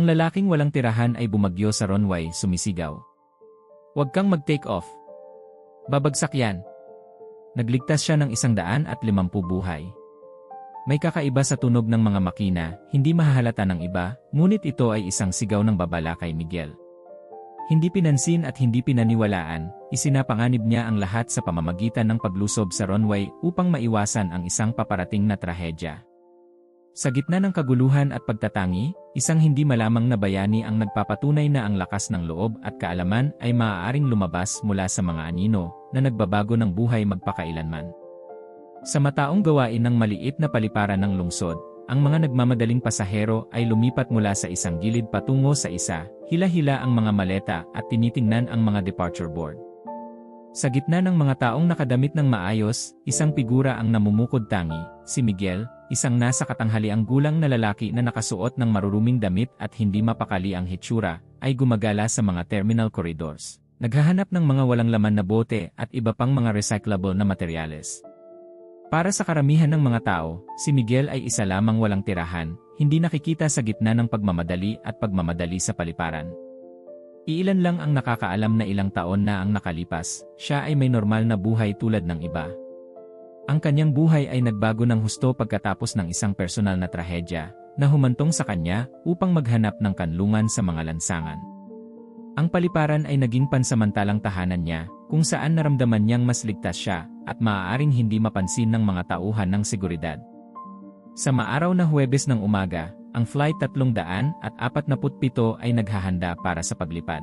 Ang lalaking walang tirahan ay bumagyo sa runway, sumisigaw. Huwag kang mag-take off. Babagsak yan. Nagligtas siya ng isang daan at limampu buhay. May kakaiba sa tunog ng mga makina, hindi mahahalata ng iba, ngunit ito ay isang sigaw ng babala kay Miguel. Hindi pinansin at hindi pinaniwalaan, isinapanganib niya ang lahat sa pamamagitan ng paglusob sa runway upang maiwasan ang isang paparating na trahedya. Sa gitna ng kaguluhan at pagtatangi, isang hindi malamang na bayani ang nagpapatunay na ang lakas ng loob at kaalaman ay maaaring lumabas mula sa mga anino na nagbabago ng buhay magpakailanman. Sa mataong gawain ng maliit na paliparan ng lungsod, ang mga nagmamadaling pasahero ay lumipat mula sa isang gilid patungo sa isa, hila-hila ang mga maleta at tinitingnan ang mga departure board. Sa gitna ng mga taong nakadamit ng maayos, isang figura ang namumukod tangi, si Miguel, isang nasa katanghaliang gulang na lalaki na nakasuot ng maruruming damit at hindi mapakali ang hitsura, ay gumagala sa mga terminal corridors. Naghahanap ng mga walang laman na bote at iba pang mga recyclable na materyales. Para sa karamihan ng mga tao, si Miguel ay isa lamang walang tirahan, hindi nakikita sa gitna ng pagmamadali at pagmamadali sa paliparan. Iilan lang ang nakakaalam na ilang taon na ang nakalipas, siya ay may normal na buhay tulad ng iba. Ang kanyang buhay ay nagbago ng husto pagkatapos ng isang personal na trahedya na humantong sa kanya upang maghanap ng kanlungan sa mga lansangan. Ang paliparan ay naging pansamantalang tahanan niya kung saan naramdaman niyang mas ligtas siya at maaaring hindi mapansin ng mga tauhan ng seguridad. Sa maaraw na Huwebes ng umaga, ang Flight 347 ay naghahanda para sa paglipad.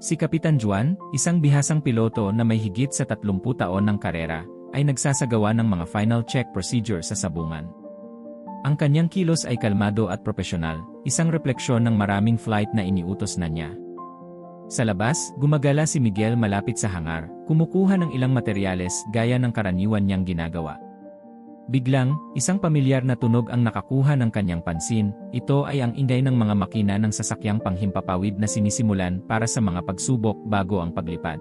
Si Kapitan Juan, isang bihasang piloto na may higit sa 30 taon ng karera, ay nagsasagawa ng mga final check procedure sa sabungan. Ang kanyang kilos ay kalmado at profesional, isang refleksyon ng maraming flight na iniutos na niya. Sa labas, gumagala si Miguel malapit sa hangar, kumukuha ng ilang materyales gaya ng karaniwan niyang ginagawa. Biglang, isang pamilyar na tunog ang nakakuha ng kanyang pansin, ito ay ang ingay ng mga makina ng sasakyang panghimpapawid na sinisimulan para sa mga pagsubok bago ang paglipad.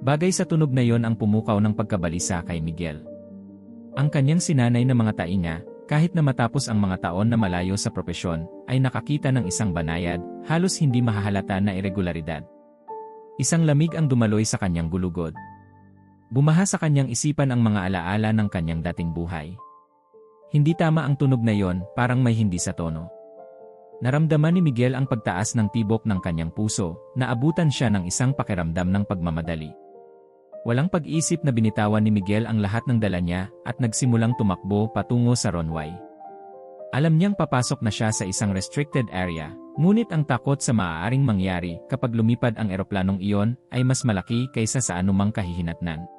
Bagay sa tunog na yon ang pumukaw ng pagkabalisa kay Miguel. Ang kanyang sinanay na mga tainga, kahit na matapos ang mga taon na malayo sa propesyon, ay nakakita ng isang banayad, halos hindi mahahalata na irregularidad. Isang lamig ang dumaloy sa kanyang gulugod, Bumaha sa kanyang isipan ang mga alaala ng kanyang dating buhay. Hindi tama ang tunog na yon, parang may hindi sa tono. Naramdaman ni Miguel ang pagtaas ng tibok ng kanyang puso, naabutan siya ng isang pakiramdam ng pagmamadali. Walang pag-isip na binitawan ni Miguel ang lahat ng dala niya at nagsimulang tumakbo patungo sa runway. Alam niyang papasok na siya sa isang restricted area, ngunit ang takot sa maaaring mangyari kapag lumipad ang eroplanong iyon ay mas malaki kaysa sa anumang kahihinatnan.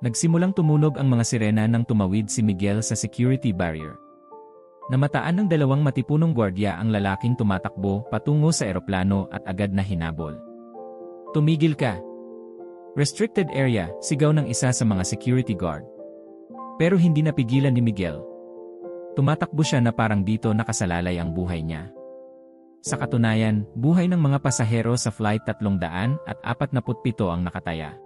Nagsimulang tumunog ang mga sirena nang tumawid si Miguel sa security barrier. Namataan ng dalawang matipunong gwardya ang lalaking tumatakbo patungo sa eroplano at agad na hinabol. Tumigil ka! Restricted area, sigaw ng isa sa mga security guard. Pero hindi napigilan ni Miguel. Tumatakbo siya na parang dito nakasalalay ang buhay niya. Sa katunayan, buhay ng mga pasahero sa flight 300 at 47 ang nakataya.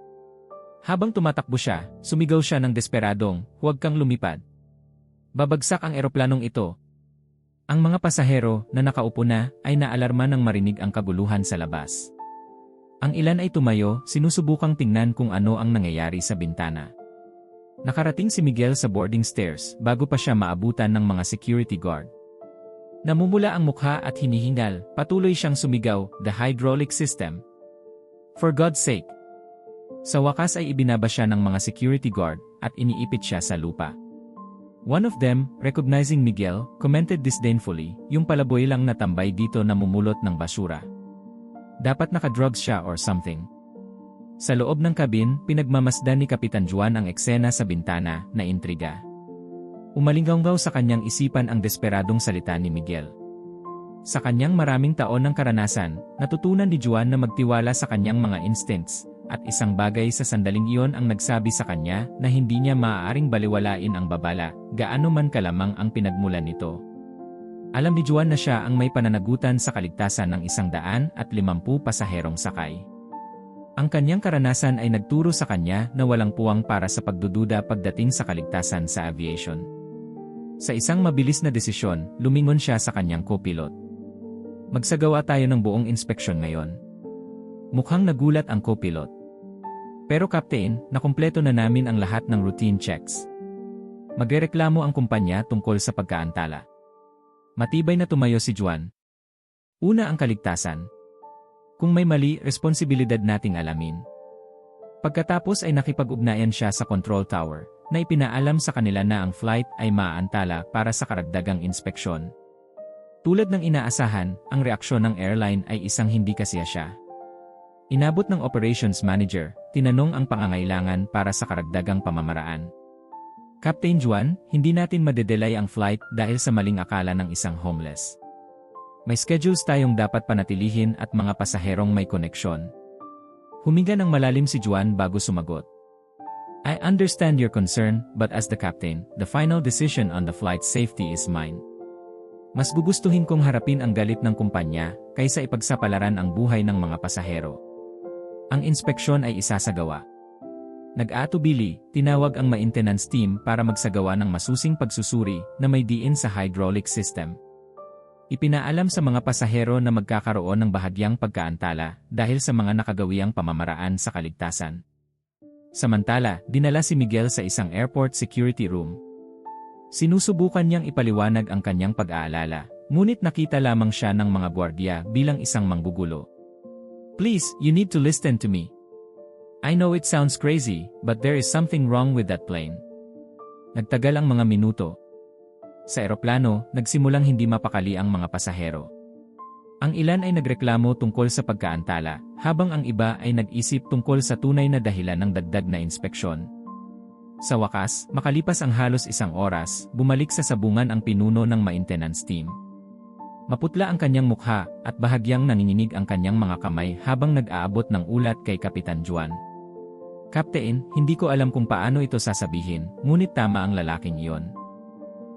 Habang tumatakbo siya, sumigaw siya ng desperadong, huwag kang lumipad. Babagsak ang eroplanong ito. Ang mga pasahero na nakaupo na ay naalarma nang marinig ang kaguluhan sa labas. Ang ilan ay tumayo, sinusubukang tingnan kung ano ang nangyayari sa bintana. Nakarating si Miguel sa boarding stairs bago pa siya maabutan ng mga security guard. Namumula ang mukha at hinihingal, patuloy siyang sumigaw, the hydraulic system. For God's sake, sa wakas ay ibinaba siya ng mga security guard at iniipit siya sa lupa. One of them, recognizing Miguel, commented disdainfully, yung palaboy lang natambay dito na mumulot ng basura. Dapat nakadrugs siya or something. Sa loob ng kabin, pinagmamasdan ni Kapitan Juan ang eksena sa bintana na intriga. Umalinggaw sa kanyang isipan ang desperadong salita ni Miguel. Sa kanyang maraming taon ng karanasan, natutunan ni Juan na magtiwala sa kanyang mga instincts, at isang bagay sa sandaling iyon ang nagsabi sa kanya na hindi niya maaaring baliwalain ang babala, gaano man kalamang ang pinagmulan nito. Alam ni Juan na siya ang may pananagutan sa kaligtasan ng isang daan at limampu pasaherong sakay. Ang kanyang karanasan ay nagturo sa kanya na walang puwang para sa pagdududa pagdating sa kaligtasan sa aviation. Sa isang mabilis na desisyon, lumingon siya sa kanyang copilot. Magsagawa tayo ng buong inspeksyon ngayon. Mukhang nagulat ang co-pilot. Pero Captain, nakumpleto na namin ang lahat ng routine checks. Magrereklamo ang kumpanya tungkol sa pagkaantala. Matibay na tumayo si Juan. Una ang kaligtasan. Kung may mali, responsibilidad nating alamin. Pagkatapos ay nakipag-ugnayan siya sa control tower na ipinaalam sa kanila na ang flight ay maaantala para sa karagdagang inspeksyon. Tulad ng inaasahan, ang reaksyon ng airline ay isang hindi kasiya siya. Inabot ng operations manager, tinanong ang pangangailangan para sa karagdagang pamamaraan. Captain Juan, hindi natin madedelay ang flight dahil sa maling akala ng isang homeless. May schedules tayong dapat panatilihin at mga pasaherong may koneksyon. Huminga ng malalim si Juan bago sumagot. I understand your concern, but as the captain, the final decision on the flight safety is mine. Mas gugustuhin kong harapin ang galit ng kumpanya kaysa ipagsapalaran ang buhay ng mga pasahero. Ang inspeksyon ay isasagawa. Nag-atubili, tinawag ang maintenance team para magsagawa ng masusing pagsusuri na may diin sa hydraulic system. Ipinaalam sa mga pasahero na magkakaroon ng bahagyang pagkaantala dahil sa mga nakagawiang pamamaraan sa kaligtasan. Samantala, dinala si Miguel sa isang airport security room Sinusubukan niyang ipaliwanag ang kanyang pag-aalala, ngunit nakita lamang siya ng mga gwardiya bilang isang manggugulo. Please, you need to listen to me. I know it sounds crazy, but there is something wrong with that plane. Nagtagal ang mga minuto. Sa eroplano, nagsimulang hindi mapakali ang mga pasahero. Ang ilan ay nagreklamo tungkol sa pagkaantala, habang ang iba ay nag-isip tungkol sa tunay na dahilan ng dagdag na inspeksyon. Sa wakas, makalipas ang halos isang oras, bumalik sa sabungan ang pinuno ng maintenance team. Maputla ang kanyang mukha at bahagyang nanginginig ang kanyang mga kamay habang nag-aabot ng ulat kay Kapitan Juan. Captain, hindi ko alam kung paano ito sasabihin, ngunit tama ang lalaking iyon.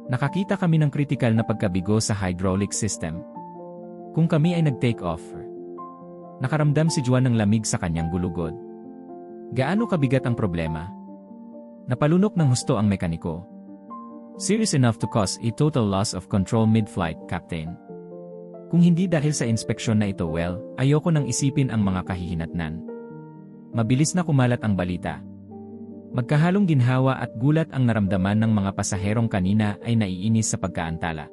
Nakakita kami ng kritikal na pagkabigo sa hydraulic system. Kung kami ay nag-take off, nakaramdam si Juan ng lamig sa kanyang gulugod. Gaano kabigat ang problema? Napalunok ng husto ang mekaniko. Serious enough to cause a total loss of control mid-flight, Captain. Kung hindi dahil sa inspeksyon na ito well, ayoko nang isipin ang mga kahihinatnan. Mabilis na kumalat ang balita. Magkahalong ginhawa at gulat ang naramdaman ng mga pasaherong kanina ay naiinis sa pagkaantala.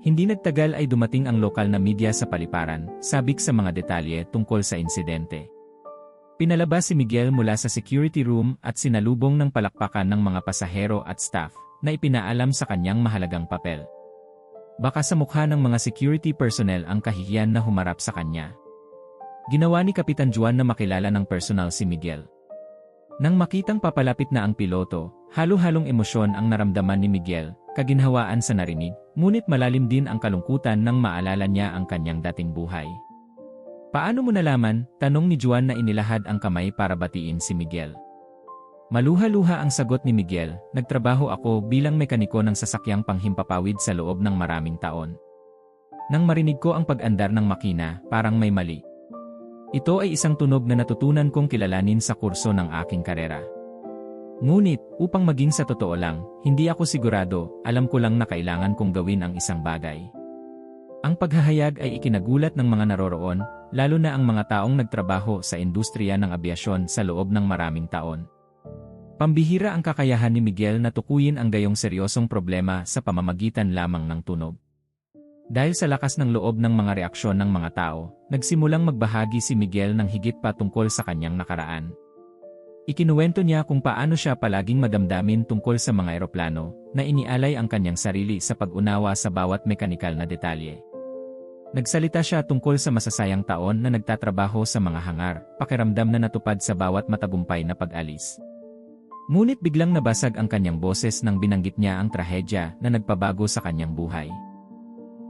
Hindi nagtagal ay dumating ang lokal na media sa paliparan, sabik sa mga detalye tungkol sa insidente. Pinalabas si Miguel mula sa security room at sinalubong ng palakpakan ng mga pasahero at staff na ipinaalam sa kanyang mahalagang papel. Baka sa mukha ng mga security personnel ang kahihiyan na humarap sa kanya. Ginawa ni Kapitan Juan na makilala ng personal si Miguel. Nang makitang papalapit na ang piloto, halo-halong emosyon ang naramdaman ni Miguel, kaginhawaan sa narinig, ngunit malalim din ang kalungkutan nang maalala niya ang kanyang dating buhay. Paano mo nalaman? Tanong ni Juan na inilahad ang kamay para batiin si Miguel. Maluha-luha ang sagot ni Miguel, nagtrabaho ako bilang mekaniko ng sasakyang panghimpapawid sa loob ng maraming taon. Nang marinig ko ang pag-andar ng makina, parang may mali. Ito ay isang tunog na natutunan kong kilalanin sa kurso ng aking karera. Ngunit, upang maging sa totoo lang, hindi ako sigurado, alam ko lang na kailangan kong gawin ang isang bagay. Ang paghahayag ay ikinagulat ng mga naroroon, lalo na ang mga taong nagtrabaho sa industriya ng abyasyon sa loob ng maraming taon. Pambihira ang kakayahan ni Miguel na tukuyin ang gayong seryosong problema sa pamamagitan lamang ng tunog. Dahil sa lakas ng loob ng mga reaksyon ng mga tao, nagsimulang magbahagi si Miguel ng higit pa tungkol sa kanyang nakaraan. Ikinuwento niya kung paano siya palaging madamdamin tungkol sa mga eroplano, na inialay ang kanyang sarili sa pag-unawa sa bawat mekanikal na detalye. Nagsalita siya tungkol sa masasayang taon na nagtatrabaho sa mga hangar, pakiramdam na natupad sa bawat matagumpay na pag-alis. Ngunit biglang nabasag ang kanyang boses nang binanggit niya ang trahedya na nagpabago sa kanyang buhay.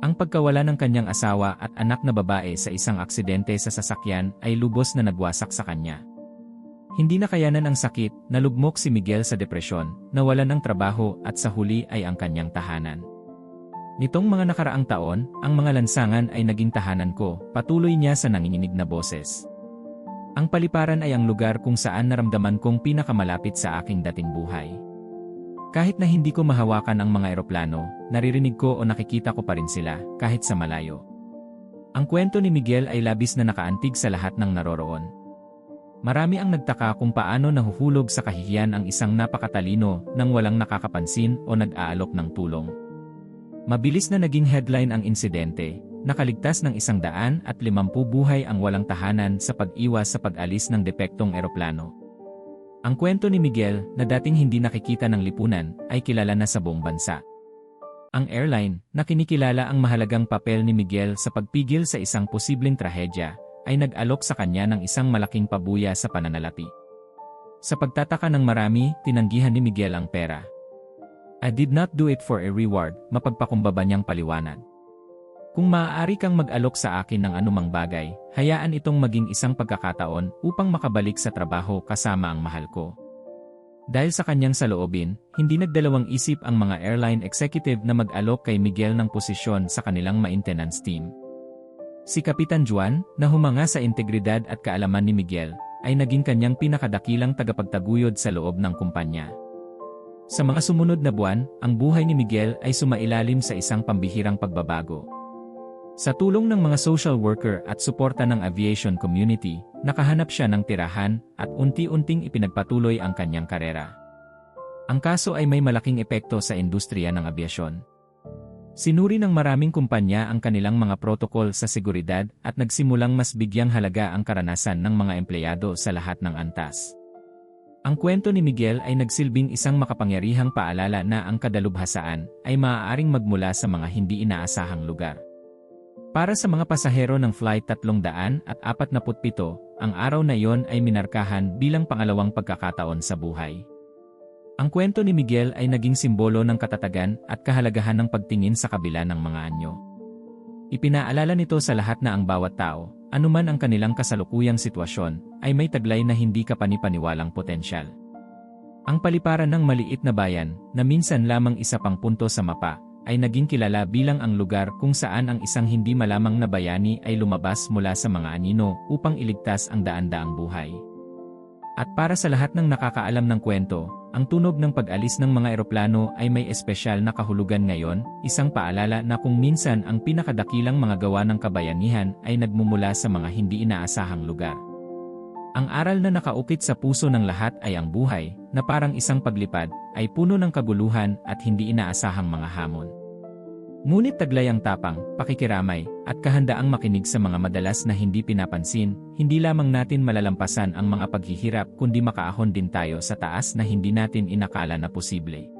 Ang pagkawala ng kanyang asawa at anak na babae sa isang aksidente sa sasakyan ay lubos na nagwasak sa kanya. Hindi na kayanan ang sakit, nalugmok si Miguel sa depresyon, nawalan ng trabaho at sa huli ay ang kanyang tahanan. Nitong mga nakaraang taon, ang mga lansangan ay naging tahanan ko, patuloy niya sa nanginginig na boses. Ang paliparan ay ang lugar kung saan naramdaman kong pinakamalapit sa aking dating buhay. Kahit na hindi ko mahawakan ang mga eroplano, naririnig ko o nakikita ko pa rin sila, kahit sa malayo. Ang kwento ni Miguel ay labis na nakaantig sa lahat ng naroroon. Marami ang nagtaka kung paano nahuhulog sa kahihiyan ang isang napakatalino nang walang nakakapansin o nag-aalok ng tulong. Mabilis na naging headline ang insidente, nakaligtas ng isang daan at limampu buhay ang walang tahanan sa pag-iwas sa pag-alis ng depektong eroplano. Ang kwento ni Miguel, na dating hindi nakikita ng lipunan, ay kilala na sa buong bansa. Ang airline, na kinikilala ang mahalagang papel ni Miguel sa pagpigil sa isang posibleng trahedya, ay nag-alok sa kanya ng isang malaking pabuya sa pananalapi. Sa pagtataka ng marami, tinanggihan ni Miguel ang pera. I did not do it for a reward, mapagpakumbaba niyang paliwanag. Kung maaari kang mag-alok sa akin ng anumang bagay, hayaan itong maging isang pagkakataon upang makabalik sa trabaho kasama ang mahal ko. Dahil sa kanyang saloobin, hindi nagdalawang isip ang mga airline executive na mag-alok kay Miguel ng posisyon sa kanilang maintenance team. Si Kapitan Juan, na humanga sa integridad at kaalaman ni Miguel, ay naging kanyang pinakadakilang tagapagtaguyod sa loob ng kumpanya. Sa mga sumunod na buwan, ang buhay ni Miguel ay sumailalim sa isang pambihirang pagbabago. Sa tulong ng mga social worker at suporta ng aviation community, nakahanap siya ng tirahan at unti-unting ipinagpatuloy ang kanyang karera. Ang kaso ay may malaking epekto sa industriya ng abyasyon. Sinuri ng maraming kumpanya ang kanilang mga protokol sa seguridad at nagsimulang mas bigyang halaga ang karanasan ng mga empleyado sa lahat ng antas. Ang kwento ni Miguel ay nagsilbing isang makapangyarihang paalala na ang kadalubhasaan ay maaaring magmula sa mga hindi inaasahang lugar. Para sa mga pasahero ng Flight 347, ang araw na iyon ay minarkahan bilang pangalawang pagkakataon sa buhay. Ang kwento ni Miguel ay naging simbolo ng katatagan at kahalagahan ng pagtingin sa kabila ng mga anyo. Ipinaalala nito sa lahat na ang bawat tao, anuman ang kanilang kasalukuyang sitwasyon, ay may taglay na hindi kapanipaniwalang potensyal. Ang paliparan ng maliit na bayan, na minsan lamang isa pang punto sa mapa, ay naging kilala bilang ang lugar kung saan ang isang hindi malamang na bayani ay lumabas mula sa mga anino upang iligtas ang daan-daang buhay. At para sa lahat ng nakakaalam ng kwento, ang tunog ng pag-alis ng mga eroplano ay may espesyal na kahulugan ngayon, isang paalala na kung minsan ang pinakadakilang mga gawa ng kabayanihan ay nagmumula sa mga hindi inaasahang lugar. Ang aral na nakaukit sa puso ng lahat ay ang buhay, na parang isang paglipad, ay puno ng kaguluhan at hindi inaasahang mga hamon. Ngunit taglay ang tapang, pakikiramay, at kahandaang makinig sa mga madalas na hindi pinapansin, hindi lamang natin malalampasan ang mga paghihirap kundi makaahon din tayo sa taas na hindi natin inakala na posible.